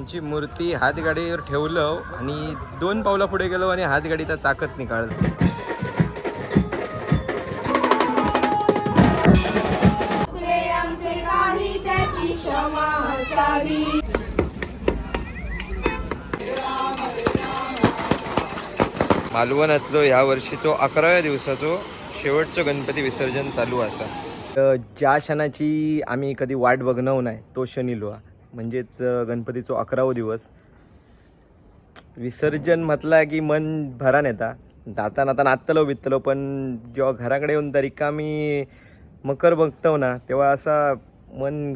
आमची मूर्ती हातगाडीवर ठेवलं आणि दोन पावला पुढे गेलो आणि हातगाडीचा चाकत निकाळलं. त्याची मालवणातलो ह्या वर्षीचो अकराव्या दिवसाचो शेवटचं गणपती विसर्जन चालू असा. तर ज्या क्षणाची आम्ही कधी वाट बघणव नाही तो हा. म्हणजेच गणपतीचो अकरावो दिवस. विसर्जन म्हटला की मन भरान येता. जाता आता नाचतलो बितलो पण जेव्हा घराकडे येऊन तरी का मी मकर बघतो ना तेव्हा असा मन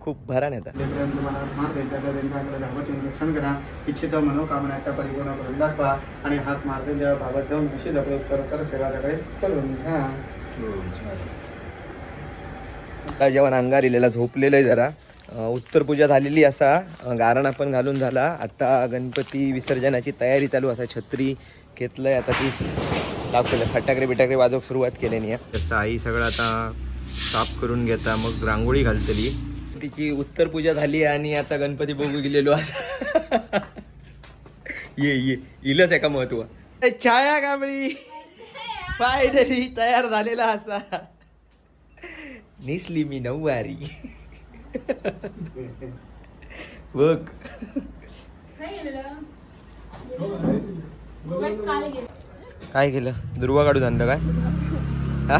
खूप भरान येता. लेकरांना तुम्हाला मार द्यायचा तर त्यांच्या हाताला धावत येऊन रक्षण करा इच्छित मनोकामना त्या परिपूर्ण करून दाखवा आणि हात ज्या बाबत जाऊन निश्चित करून घ्या जेव्हा अंगार इलेला झोपलेलं आहे जरा. उत्तर पूजा झालेली असा गारण आपण घालून झाला. आता गणपती विसर्जनाची तयारी चालू असा छत्री घेतलंय. आता ती दाखवलं फटाकडे बिटाकडे वाजवूक सुरुवात केल्यानी आहे. तसं आई सगळं आता साफ करून घेता मग रांगोळी घालतली. तिची उत्तर पूजा झाली आणि आता गणपती बघू गेलेलो असा. ये ये. इलंच आहे का महत्त्व? छाया कांबळी फायनली तयार झालेला असा. निसली मी नऊवारी. बघ काय केलं? दुर्वा काढून आणलं काय? हा?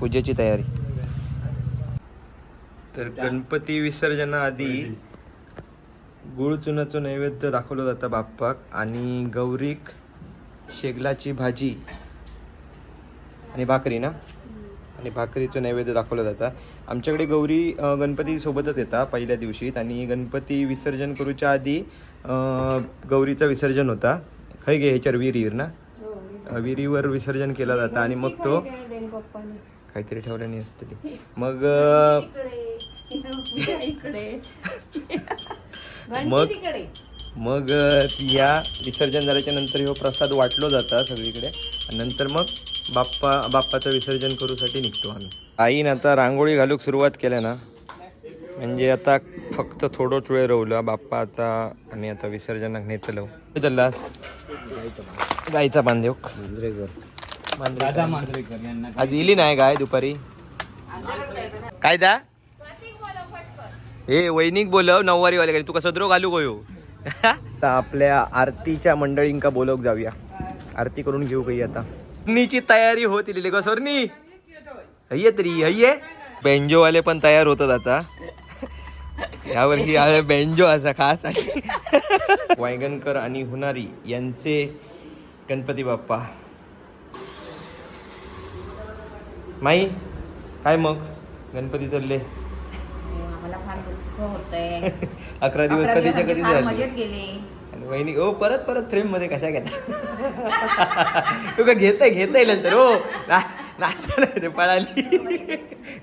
पूजेची तयारी. तर गणपती विसर्जनाआधी गुळ चुनाचं नैवेद्य दाखवलं जातं बाप्पाक आणि गौरीक शेगलाची भाजी आणि भाकरी ना? आणि भाकरीचं नैवेद्य दाखवलं जातं. आमच्याकडे गौरी अं, गणपती सोबतच येतात पहिल्या दिवशीत आणि गणपती विसर्जन करूच्या आधी गौरीचं विसर्जन होता. खै गे ह्याच्यावर विहिरीवर ना? विहिरीवर विसर्जन केलं जातं आणि मग तो काहीतरी ठेवल्याने असते ती. मग मग मग या विसर्जन झाल्याच्यानंतर ह्यो प्रसाद वाटलो जाता सगळीकडे. नंतर मग बाप्पा बाप्पाचं विसर्जन करूसाठी निघतो आम्ही. आईन आता रांगोळी घालूक सुरुवात केल्या ना म्हणजे आता फक्त थोडंच वेळ रवलं. बाप्पा आता आम्ही आता विसर्जनाक नेतलो. चालला गायचा बांधेव आज इली नाही गाय दुपारी. काय दा? हे वैनिक बोलव नऊवारी वाले तू कसं द्रो घालू गयो? आता आपल्या आरतीच्या मंडळींका बोलवक जाऊया. आरती करून घेऊ काही आता. नीची तयारी होत इलेली का सोरनी? हय्ये तरी हय्ये? बेंजो वाले पण तयार होतात आता. यावर्षी बेंजो असा खास वायगणकर आणि हुनारी यांचे गणपती बाप्पा. माई काय मग? गणपती चालले अकरा दिवस कधीच्या कधी झाले? वहिनी ओ परत परत फ्रेममध्ये कशा घेता? तू का घेताय घेता येईल नंतर हो ना- नाचताना घेते पळाली.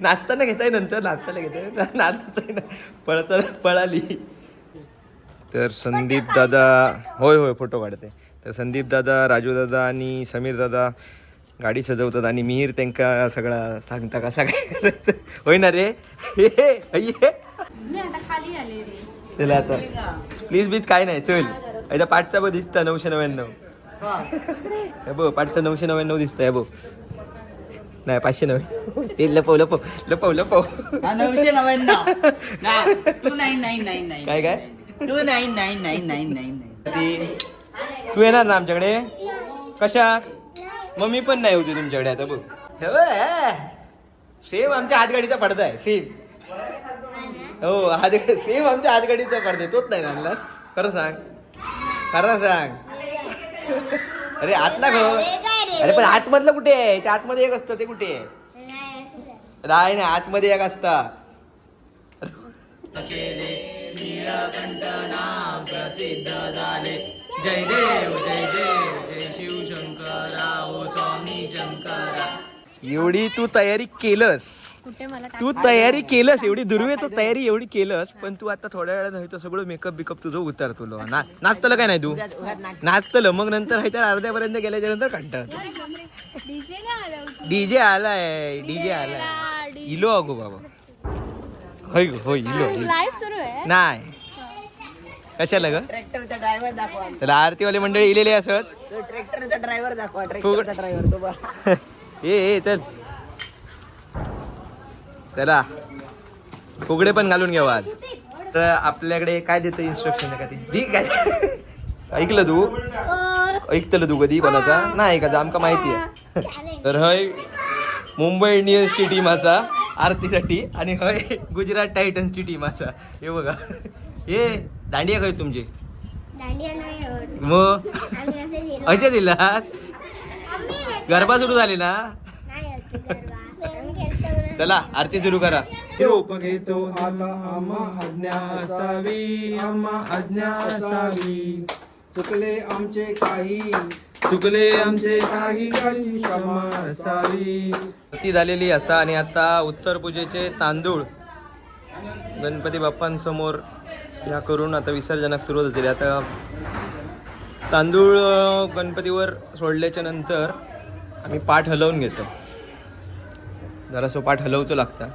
नाचताना घेताय नंतर नाचताना घेताय. नाचताना पळताना पळाली. तर संदीप दादा होय होय फोटो काढते. तर संदीप दादा राजू दादा आणि समीर दादा गाडी सजवतात आणि मिहीर त्यांका सगळा सांगता कसा काय करायचं? होय ना रे? खाली आले रे. चला आता. प्लीज बीज काय नाही चल. याचा पाठचा बघ दिसतं नऊशे नव्याण्णव. हे बघ पाठचं नऊशे नव्याण्णव दिसतंय बघ. नाही पाचशे नव्याण्णव ते लपव लपव लपव लपव. नऊशे नव्याण्णव. काय काय? Two nine nine nine nine nine ती तू येणार ना आमच्याकडे? कशा? मम्मी पण नाही होती तुमच्याकडे आता बघ. सेम आमच्या हातगाडीचा पडदा आहे सेम हो हात सेम आमच्या हातगाडीचा पडदा आहे. तोच नाही आणलास? खरं सांग. खरं सांग. अरे आतला घर अरे पण आतमधलं कुठे आहे? त्या आतमध्ये एक असतं ते कुठे आहे? राय नाही आतमध्ये एक असता. जय देव जय देव जय शिव शंकरा ओ स्वामी शंकरा एवढी तू तयारी केलंस. कुठे मला तू तयारी केलंस एवढी दुर्वे तू तयारी एवढी केलंस पण तू आता थोड्या वेळात हयतो सगळं मेकअप बिकअप तुझं उतार तुला ना नाचतलं काय नाही तू? नाचतलं मग नंतर ह्याच्या अर्ध्यापर्यंत गेल्याच्यानंतर कंटाळ डीजे नाही आलं डीजे आलाय डीजे आलाय. इलो अगो बाबा. होय ग, होय इलो इलो. लाईव्ह सुरू आहे. नाही. कशाला ग? ट्रॅक्टरचा ड्रायव्हर दाखवा. त्याला आरतीवाले मंडळी इलेले असत. ट्रॅक्टरचा ड्रायव्हर दाखवा ट्रॅक्टरचा ड्रायव्हर तो ये चल. चला. फुगडे पण घालून घेऊ आज. तर आपल्याकडे काय देतं इन्स्ट्रक्शन का ती? ठीक आहे ऐकलं तू? ऐकतलं तू कधी कोणाचा? नाही का? आमका माहिती आहे? तर हय मुंबई इंडियन्सची टीम असा आरतीसाठी आणि हय गुजरात टायटन्सची टीम असा. हे बघा. हे दांडिया काय तुमची? मग? अशा दिलास? गरबा सुरू झाली ना? चला आरती सुरू करा. घेतो आता आम्हा आज्ञा असावी आम्हा आज्ञा असावी चुकले आमचे काही चुकले आमचे काही काही क्षमा असावी आरती झालेली असा आणि आता उत्तर पूजेचे तांदूळ गणपती बाप्पांसमोर ह्या करून आता विसर्जनाक सुरुवात होतील आता तांदूळ गणपतीवर सोडल्याच्या नंतर आम्ही पाठ हलवून घेतो. जरासो पाठ हलवतो लागता.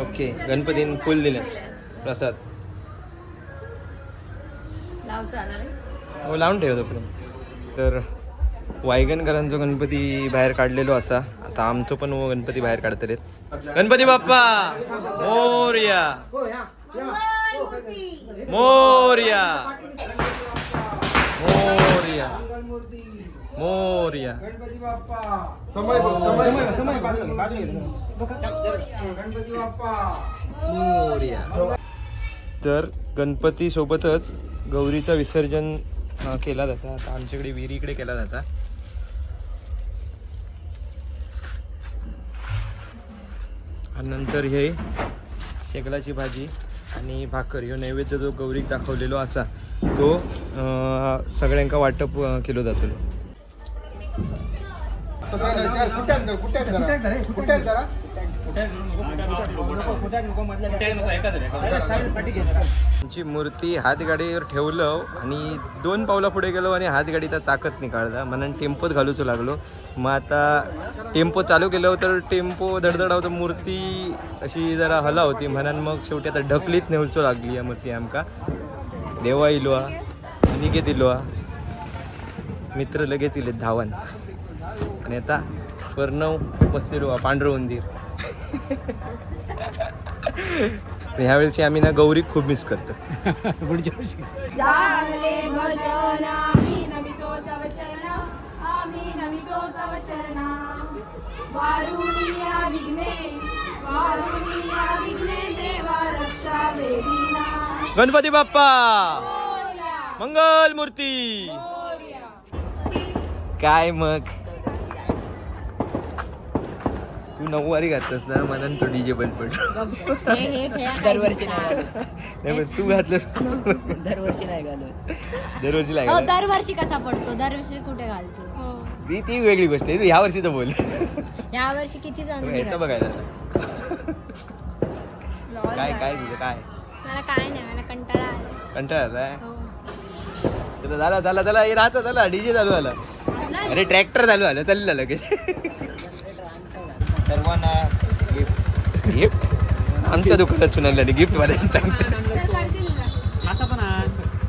ओके गणपतीने फुल दिले. प्रसाद. हो लावून ठेवतो पर्यंत तर वायगणकरांचो गणपती बाहेर काढलेलो असा. आता आमचो पण हो गणपती बाहेर काढतलेत गणपती बाप्पा! मोर्या. मोर्या. मोर्या. मोर्या. गणपती बाप्पा! समय बघ, समय बघ, समय गणपती बाप्पा मोर्या. तर गणपती सोबतच गौरीचं विसर्जन केला जातं. आता आमच्याकडे विहिरीकडे केला जाता. आणि नंतर हे शेकलाची भाजी आणि भाकर ह्यो नैवेद्य जो गौरीक दाखवलेलो असा तो अं, सगळ्यांका वाटप केलो जातलो. तुमची मूर्ती हातगाडीवर ठेवलं आणि दोन पावला पुढे गेलो आणि हातगाडीचा चाकत नाही काढला म्हणून टेम्पोत घालूचो लागलो. मग आता टेम्पो चालू केलं तर टेम्पो धडधडावतो मूर्ती अशी जरा हला होती. म्हणून मग शेवटी आता ढकलीत नेवचो लागली या मूर्ती आमका. देवा इलो हा दिलो हा मित्र लगेच इले धावन. आणि आता स्वर्णव बसलेलो हा पांढरं उंदीर ह्या वेळची आम्ही ना गौरी खूप मिस करतो. रक्षा वेदीना गणपती बाप्पा! मंगल मूर्ती. काय मग? तू नऊवारी घातलंस ना म्हणून तो डीजे बंद हे हे काय दरवर्षी नाही. नाही पण तू घातलंस. दरवर्षी नाही घालत. दरवर्षी हो लागला दरवर्षी कसा पडतो? दरवर्षी कुठे घालतो? ती ती वेगळी गोष्ट आहे. ह्या वर्षीचं बोल. या वर्षी किती जण ह्याचं बघायला काय काय तुझं काय? मला काय नाही मला कंटाळा आला कंटाळा आलाय हो. चला झाला झाला झाला. हे राहता झाला. डीजे चालू आला अरे ट्रॅक्टर चालू आलं चाललं लगेच. सर्वांना गिफ्ट गिफ्ट आमच्या दुकानात सुनारला गिफ्ट वाल्यांचा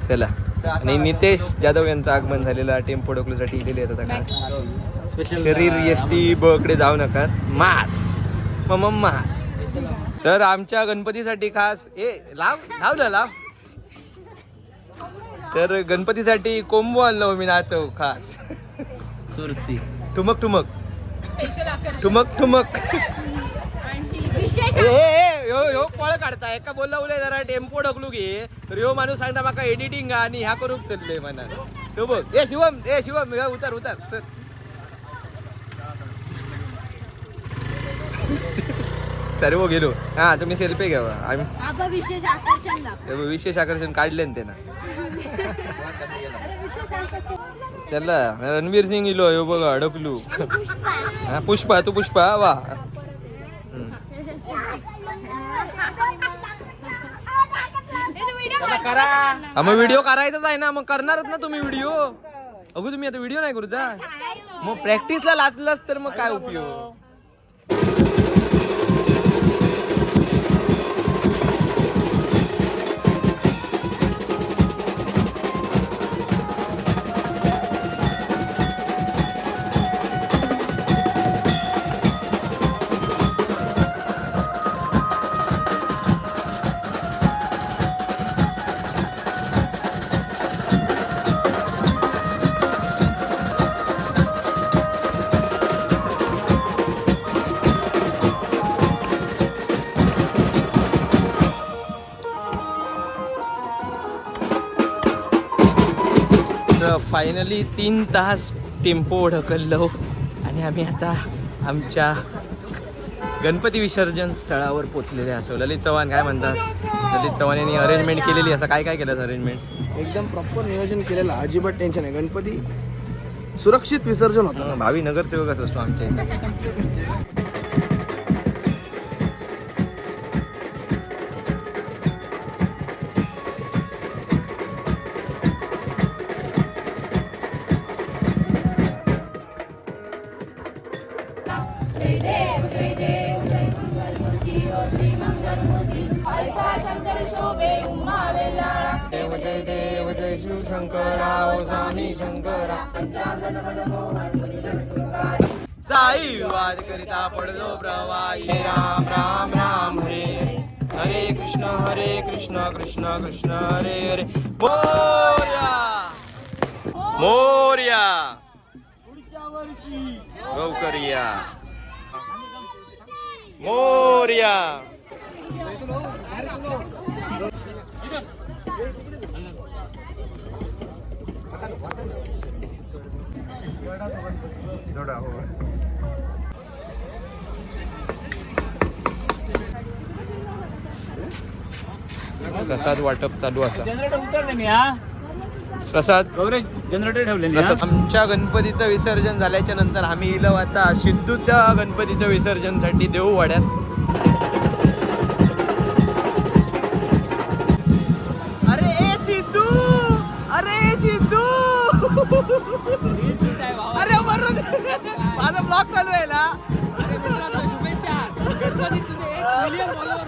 चला. आणि नितेश जाधव यांचं आगमन झालेला टेम्पो डोकल्यासाठी इलेले आहेत आता खास. शरीर एसटी बकडे जाऊ नका. मास. मम मास. तर आमच्या गणपतीसाठी खास ए लाव लावलं लाव. तर गणपतीसाठी कोंबो आणलो मी नाचव खास. सुरती. ठुमक ठुमक ठुमक. ठुमक विशेष ए, ए, ए, ह्यो ह्यो पळ काढता एका बोलला उले जरा टेम्पो ढकलू घे. तर ह्यो माणूस सांगता माका एडिटिंग आणि ह्या करूक चलले म्हणा तो बघ. ए शिवम ए शिवम उतर उतर. चल. सर्व गेलो. हा तुम्ही सेल्फी घ्यावा. आम्ही आबा विशेष आकर्षण दाखव. ते विशेष आकर्षण काढले ना त्यानं. अरे विशेष आकर्षण. चला रणवीर सिंग इलो ह्यो बघा अडकलू हा पुष्पा तू पुष्पा वा. करा मग व्हिडिओ करायचाच आहे ना मग करणारच ना तुम्ही व्हिडिओ. अगो तुम्ही आता व्हिडिओ नाही करू जा मग प्रॅक्टिसला लाचलाच तर मग काय उपयोग? फायनली तीन तास टेम्पो ढकललो आणि आम्ही आता आमच्या गणपती विसर्जन स्थळावर पोचलेले असो ललित चव्हाण काय म्हणतात? ललित चव्हाण यांनी अरेंजमेंट केलेली असं काय काय केलं अरेंजमेंट एकदम प्रॉपर नियोजन केलेलं. अजिबात टेन्शन आहे गणपती सुरक्षित विसर्जन होतं. भावी नगरसेवकच असतो आमच्या इथे. शोभे उमा वेलाळा देव जय देव जय शिव शंकराव स्वामी शंकरा. साई वाद करिता पडलो प्रवाई राम राम राम हरे. हरे कृष्ण हरे कृष्ण कृष्ण कृष्ण हरे हरे. मोर्या! मोर्या! गौकरिया! मोर्या! प्रसाद वाटप चालू असा. हा? प्रसाद? जनरेटर ठेवले आमच्या गणपतीचं विसर्जन झाल्याच्यानंतर आम्ही इलो आता सिद्धूच्या गणपतीच्या विसर्जनसाठी देऊ वाड्यात. अरे सिद्धू! अरे सिद्धू! माझा ब्लॉग चालू आहे ना. शुभेच्छा. गणपती तुझे एक मिलियन फॉलोअर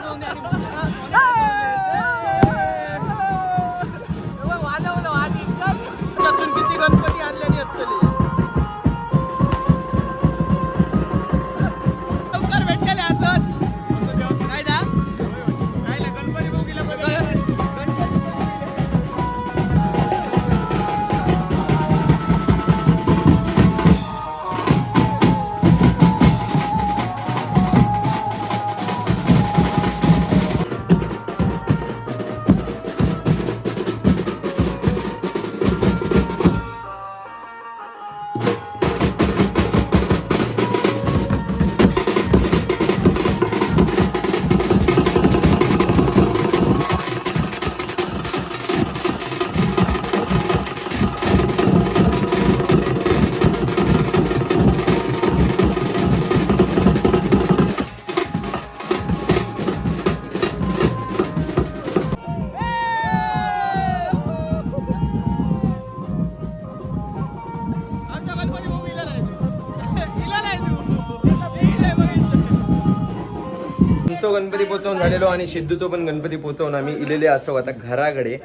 गणपती पोचवून झालेलो आणि सिद्धूचो पण गणपती पोचवून आम्ही इलेले असो. आता घराकडे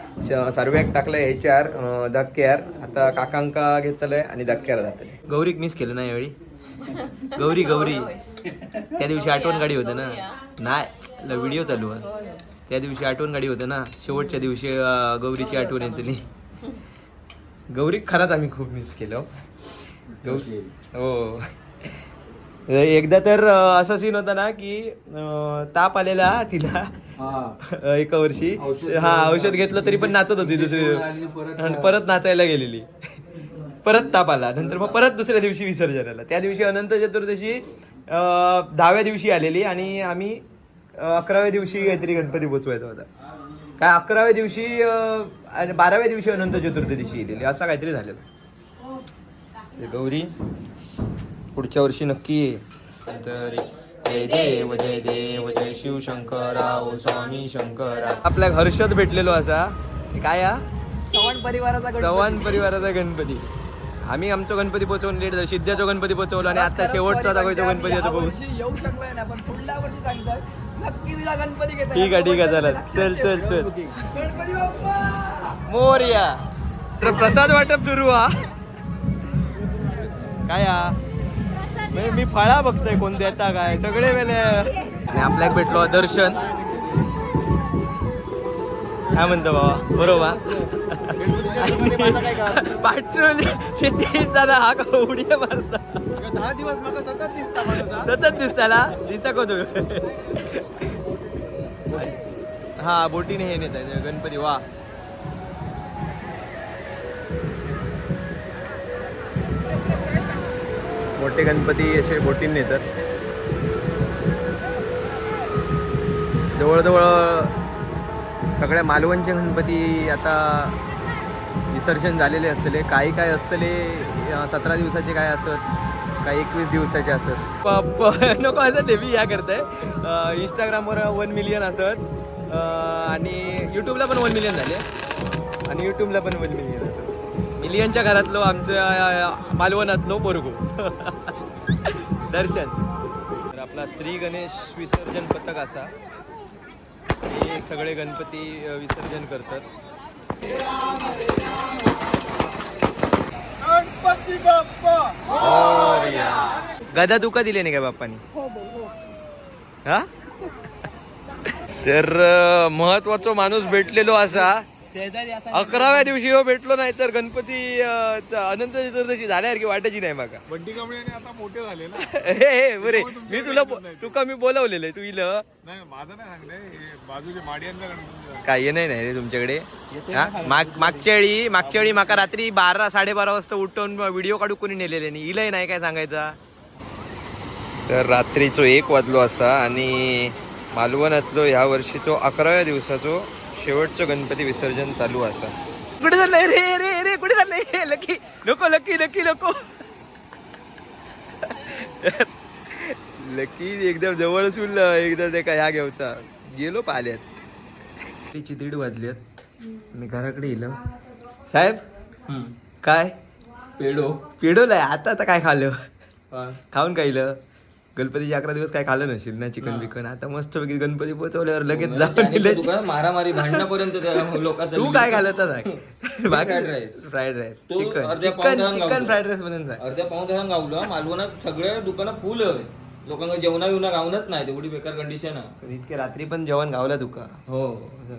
सर्व्याक टाकलंय ह्याच्यार धक्क्यार आता काकांका घेतलंय आणि धक्क्यार जातले गौरीक मिस केलं ना यावेळी? गौरी गौरी. त्या दिवशी आठवण गाडी होतं ना? नाही व्हिडिओ चालू आहे त्या दिवशी आठवण गाडी होतं ना? शेवटच्या दिवशी गौरीची आठवण येतली गौरी खरंच आम्ही खूप मिस केलं हो. एकदा तर असा सीन होता ना की ताप आलेला तिला. एका वर्षी. हा औषध घेतलं तरी पण नाचत होती दुसरी. आणि परत नाचायला गेलेली. परत ताप आला. नंतर मग परत दुसऱ्या दिवशी विसर्जन आला. त्या दिवशी अनंत चतुर्दशी अं, दहाव्या दिवशी आलेली आणि आम्ही अकराव्या दिवशी काहीतरी गणपती पोचवायचा होता काय अकराव्या दिवशी आणि बाराव्या दिवशी अनंत चतुर्दशी येलेली असं काहीतरी झालेलं. ते गौरी. पुढच्या वर्षी नक्की ये. तर जय देव जय देव जय शिव शंकराव स्वामी शंकरा. आपल्या हर्षद भेटलेलो असा काय हा? चव्हाण परिवाराचा चव्हाण परिवाराचा गणपती. आम्ही आमचा गणपती पोचवून लेट झाला सिद्ध्याचा गणपती पोचवला आणि आता शेवटचा दाखवायचा गणपती आता बघू. येऊ शकलोय ना पण पुढल्या वर्षी सांगतात नक्की तुला गणपती घेता ठीक आहे, ठीक आहे, चला. चल, चल, चल. गणपती बाप्पा! मोर्या. तर प्रसाद वाटप सुरू हा. काय हा? मी- मी फळा बघतोय कोण देता काय सगळे वेळे. आणि आपल्याक भेटलो दर्शन. काय म्हणतो बाबा बरोबर पाठवली शेती दादा हा का उड्या मारता? दहा दिवस मला सतत दिसता. सतत दिसताला दिसा को तू हा बोटीने हे नेत गणपती वा. मोठे गणपती असे बोटींनी येतात. जवळजवळ सगळ्या मालवणचे गणपती आता विसर्जन झालेले असतले. काही काय असतले सतरा दिवसाचे काय असत काही एकवीस दिवसाचे असत. नको असं मी या करताय. इंस्टाग्रामवर वन मिलियन असत. आणि यूट्यूबला पण वन मिलियन झाले. आणि यूट्यूबला पण वन मिलियन. मिलियनच्या घरातलो आमच्या मालवणातलो पोरगो. दर्शन. तर आपला श्री गणेश विसर्जन पथक असा. हे सगळे गणपती विसर्जन करतात. गणपती बाप्पा! गदा तुका दिले नाही का बाप्पानी? हा? तर अं, महत्त्वाचा माणूस भेटलेलो असा. अकराव्या दिवशी हो भेटलो नाही तर गणपती अं, च- अनंत चतुर्दशी झाल्यासारखी वाटायची नाही माका बंडी कांबळे आता मोठे झाले ना. हे हे बरे. मी तुला बो- तुका मी बोलवलेलं तू इल. नाही माझं नाही सांगते हे बाजूचे माडियांचा गणपती झाला. काय नाही नाही रे तुमच्याकडे? हा? माग मागच्या वेळी मागच्या वेळी माका रात्री बारा साडेबारा वाजता उठवून व्हिडिओ काढू कोणी नेलेले नाही. इलय नाही काय सांगायचा? तर रात्रीचो एक वाजलो असा आणि मालवणातलो ह्या वर्षी तो अकराव्या दिवसाचो. शेवटचं गणपती विसर्जन चालू असा. कुठे चाललंय? रे रे रे कुठे चाललंय? लकी नको लकी लकी नको. लकी एकदम जवळ सुल एकदम ते काय ह्या घेऊचा. गेलो पाल्यात तिची दीड वाजल्यात मी घराकडे येलो साहेब? काय? पेडो पेडोलाय आता आता काय खाल्लं? खाऊन खाल्लं गणपतीचे अकरा दिवस काय खाल्लं नसेल ना चिकन बिकन. आता मस्त पैकी गणपती पोचवल्यावर लगेच जाऊन दिलं. मारामारी भांडणापर्यंत लोकांचा तू काय तर fried rice. Fried rice chicken chicken. Fried rice म्हणून अर्ध्या पाऊन गावलं मालवणात सगळ्या दुकानं फुल. लोकांना जेवणा बिवणा गावनच नाही तेवढी बेकार कंडिशन आहे. इतके रात्री पण जेवण गावला तुका. हो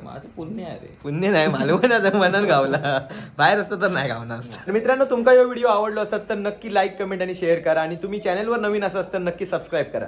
माझं पुण्य आहे रे. पुण्य नाही मालवण मनात गावला. बाहेर असतं तर नाही गावना तर मित्रांनो तुमका हा व्हिडिओ आवडलो असत तर नक्की लाईक कमेंट आणि शेअर करा. आणि तुम्ही चॅनलवर नवीन असं तर नक्की सबस्क्राईब करा.